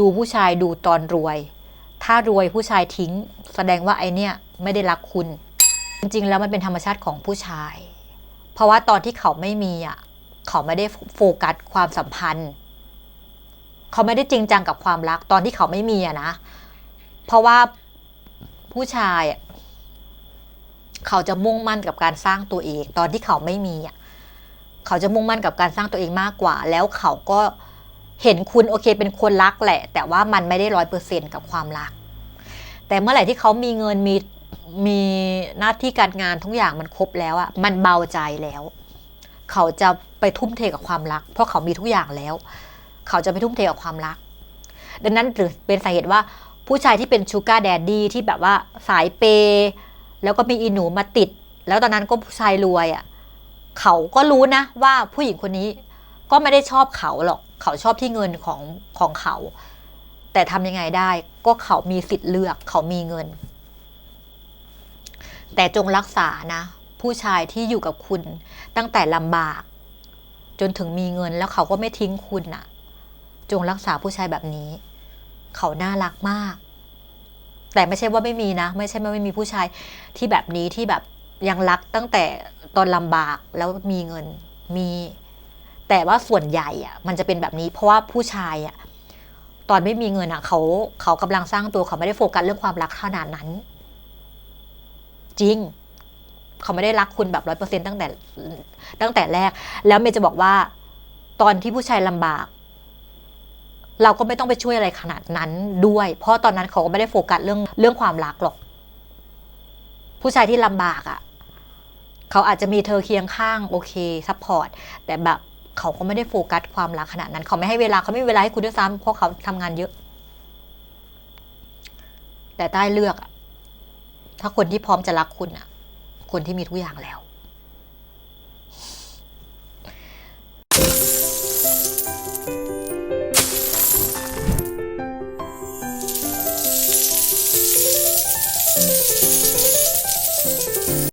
ดูผู้ชายดูตอนรวย ถ้ารวยผู้ชายทิ้ง แสดงว่าไอเนี่ยไม่ได้รักคุณ จริงๆ แล้วมันเป็นธรรมชาติของผู้ชาย เพราะว่าตอนที่เขาไม่มีอะเขาไม่ได้โฟกัสความสัมพันธ์ เขาไม่ได้จริงจังกับความรักตอนที่เขาไม่มีอะนะ เพราะว่าผู้ชายเขาจะมุ่งมั่นกับการสร้างตัวเอง ตอนที่เขาไม่มีอะเขาจะมุ่งมั่นกับการสร้างตัวเองมากกว่า แล้วเขาก็ เห็นคุณโอเคเป็นคนรักแหละ แต่ว่ามันไม่ได้ร้อยเปอร์เซ็นกับความรัก แต่เมื่อไหร่ที่เขามีเงินมีมีหน้าที่การงานทุกอย่างมันครบแล้วอะมันเบาใจแล้ว เขาจะไปทุ่มเทกับความรัก เพราะเขามีทุกอย่างแล้ว เขาจะไปทุ่มเทกับความรัก ดังนั้นหรือเป็นสาเหตุว่าผู้ชายที่เป็นชูการ์แดดดี้ที่แบบว่าสายเปย์แล้วก็มีอีหนูมาติด แล้วตอนนั้นก็ผู้ชายรวยอะ่ะเขาก็รู้นะว่าผู้หญิงคนนี้ก็ไม่ได้ชอบเขาหรอก เขาชอบที่เงินของของเขา แต่ทำยังไงได้ก็เขามีสิทธิ์เลือก เขามีเงิน แต่จงรักษานะ ผู้ชายที่อยู่กับคุณ ตั้งแต่ลำบาก จนถึงมีเงินแล้วเขาก็ไม่ทิ้งคุณน่ะ จงรักษาผู้ชายแบบนี้ เขาน่ารักมาก แต่ไม่ใช่ว่าไม่มีนะ ไม่ใช่ว่าไม่มีผู้ชายที่แบบนี้ที่แบบยังรักตั้งแต่ตอนลำบากแล้วมีเงินมี แต่ว่าส่วนใหญ่อะมันจะเป็นแบบนี้ เพราะว่าผู้ชายอะตอนไม่มีเงินอะเขาเขากำลังสร้างตัวเขาไม่ได้โฟกัสเรื่องความรักขนาดนั้น จริง เขาไม่ได้รักคุณแบบร้อยเปอร์เซ็นตั้งแต่ตั้งแต่แรก แล้วเมย์จะบอกว่า ตอนที่ผู้ชายลำบาก เราก็ไม่ต้องไปช่วยอะไรขนาดนั้นด้วย เพราะตอนนั้นเขาก็ไม่ได้โฟกัสเรื่องเรื่องความรักหรอก ผู้ชายที่ลำบากอะ่ะเขาอาจจะมีเธอเคียงข้างโอเคซัพพอร์ตแต่แบบ เขาก็ไม่ได้โฟกัสความรักขนาดนั้น เขาไม่ให้เวลาเขาไม่มีเวลาให้คุณด้วยซ้ำเพราะเขาทำงานเยอะ แต่ใต้เลือกอะถ้าคนที่พร้อมจะรักคุณอะคนที่มีทุกอย่างแล้ว